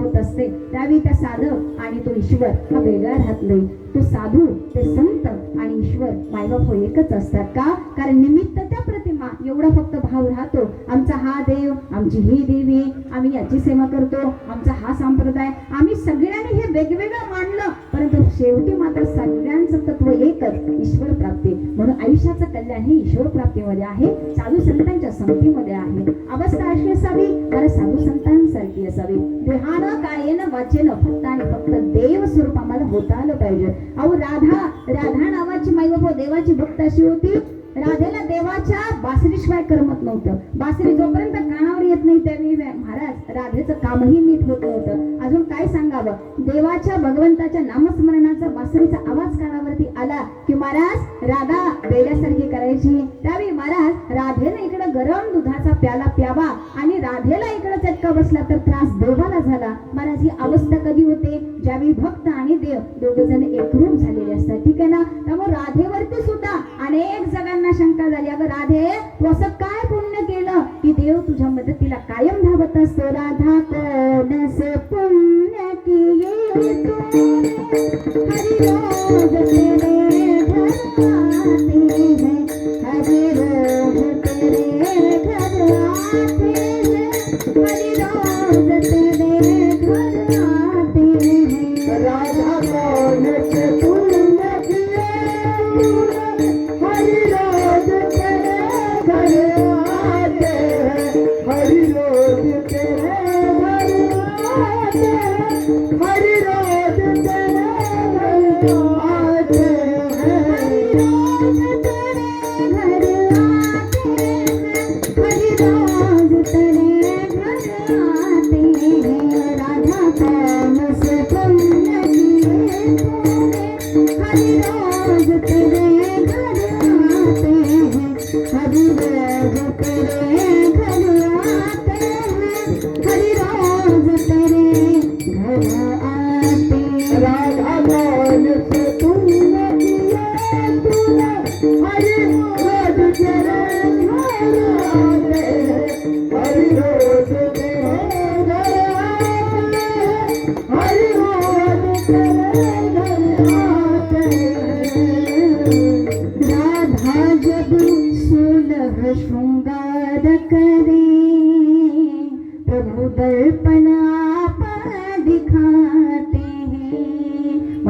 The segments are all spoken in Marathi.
होत असते. त्यावेळी त्या साधक आणि तो ईश्वर हा वेगळा राहत नाही. तो साधू ते संत आणि ईश्वर मायबाप हो एकच असतात का? कारण निमित्त त्या प्रति एवढा फक्त भाव राहतो. आमचा हा देव आमची ही देवी आम्ही याची सेवा करतो. आमचा हा संप्रदाय. आम्ही सगळ्यांनी हे वेगवेगळं मानलं. परंतु शेवटी मात्र सगळ्यांचं तत्व एकच ईश्वर प्राप्ती. म्हणून आयुष्याचं कल्याण हे ईश्वर प्राप्तीमध्ये आहे. साधू संतांच्या संगतीमध्ये आहे. अवस्था अशी असावी मला साधू संतांसारखी असावी. देहानं कायेनं वाचेनं फक्त आणि फक्त देव स्वरूप आम्हाला होता आलं पाहिजे. अहो राधा राधा नावाची माई बाबा देवाची भक्त अशी होती. राधेला देवाच्या बासरीशिवाय करमत नव्हतं. बासरी जोपर्यंत कानावर येत नाही त्यावेळी महाराज राधेचं कामही नीट होत नव्हतं. अजून काय सांगावं? देवाच्या भगवंताच्या नामस्मरणाचा बासरीचा आवाज कानावरती आला की महाराज राधा बेड्यासारखी करायची. त्यावेळी महाराज राधेनं इकडे गरम दुधाचा प्याला प्यावा आणि राधेला इकडे चटका बसला तर त्रास देवाला झाला. महाराज ही अवस्था कधी होते? ज्यावेळी भक्त आणि देव दोघे जण एकरूप झालेले असतात ठीक आहे ना? त्यामुळे राधेवरती सुद्धा अनेक असं काय पुण्य केलं की देव तुझ्या मदतीला कायम धावत असतो? राधा कोणस पुण्य किये हैं शृङ्गार करे प्रभु दर्पण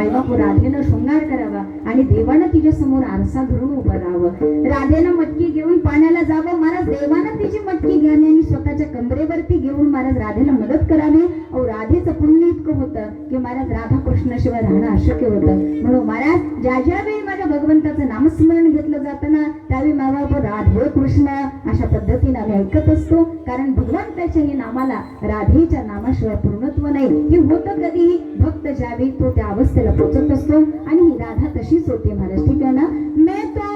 हैं राधेनं शृंगार करावा आणि देवानं तिच्या समोर आरसा धरून उभं राहावं. राधेनं मटकी घेऊन पाण्याला जावं. महाराज देवानं तिची मटकी घ्यावी आणि स्वतःच्या कमरेवरती घेऊन महाराज राधेला मदत करावी. अहो राधेचं पुण्य इतकं होतं की महाराज राधा कृष्णाशिवाय राहणं अशक्य होतं. म्हणून महाराज ज्या ज्या वेळी भगवंताचं नामस्मरण घेतलं जाताना त्यावेळी माझा राधे कृष्ण अशा पद्धतीने आम्ही ऐकत असतो. कारण भगवंताच्या ही नामाला राधेच्या नामाशिवाय पूर्णत्व नाही. हे होतं कधीही. भक्त ज्यावेळी तो त्या अवस्थेला पोचत असतो आणि ही राधा तशीच होती महाराज ठीक आहे ना मैं तो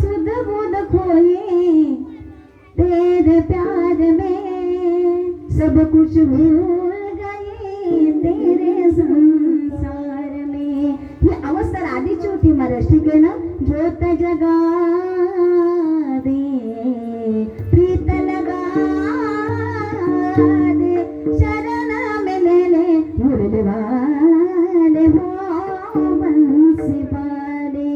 सुध बोध खोई तेरे प्यार में सब कुछ भूल गए तेरे राधेची ज्योत जगा दे प्रीत लगा दे शरण में ले ले मुरली वाले हो बंसी बंसी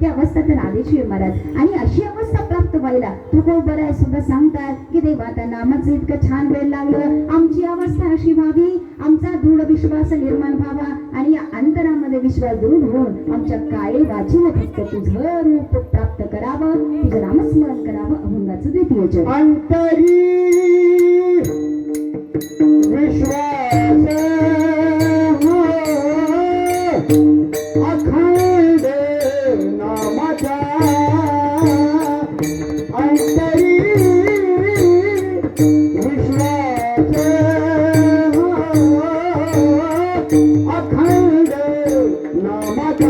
ही अवस्था तर आली आहे महाराज आणि अशी अवस्था फक्त प्राप्त व्हायला तुकोबराय सुद्धा सांगतात की देवा त्या नामाचं इतकं छान वेळ लागलं. आमची अवस्था अशी व्हावी आमचा दृढ विश्वास निर्माण व्हावा आणि या अंतरामध्ये विश्वास दृढ होऊन आमच्या काळे वाचीने फक्त तुझं रूप प्राप्त करावं तुझं नामस्मरण करावं अभंगाचं द्वितीय अंतरी विश्वास নামা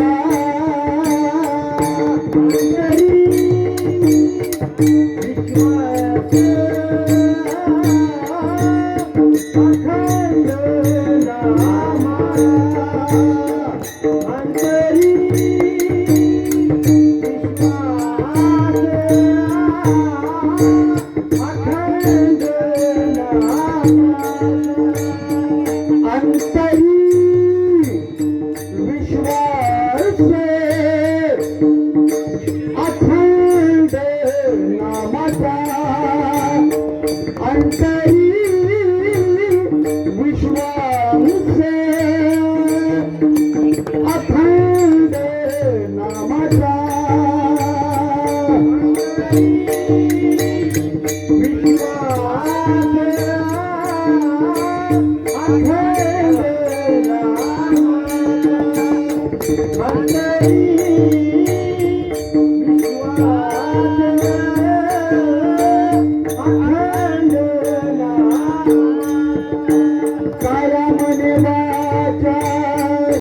Yes.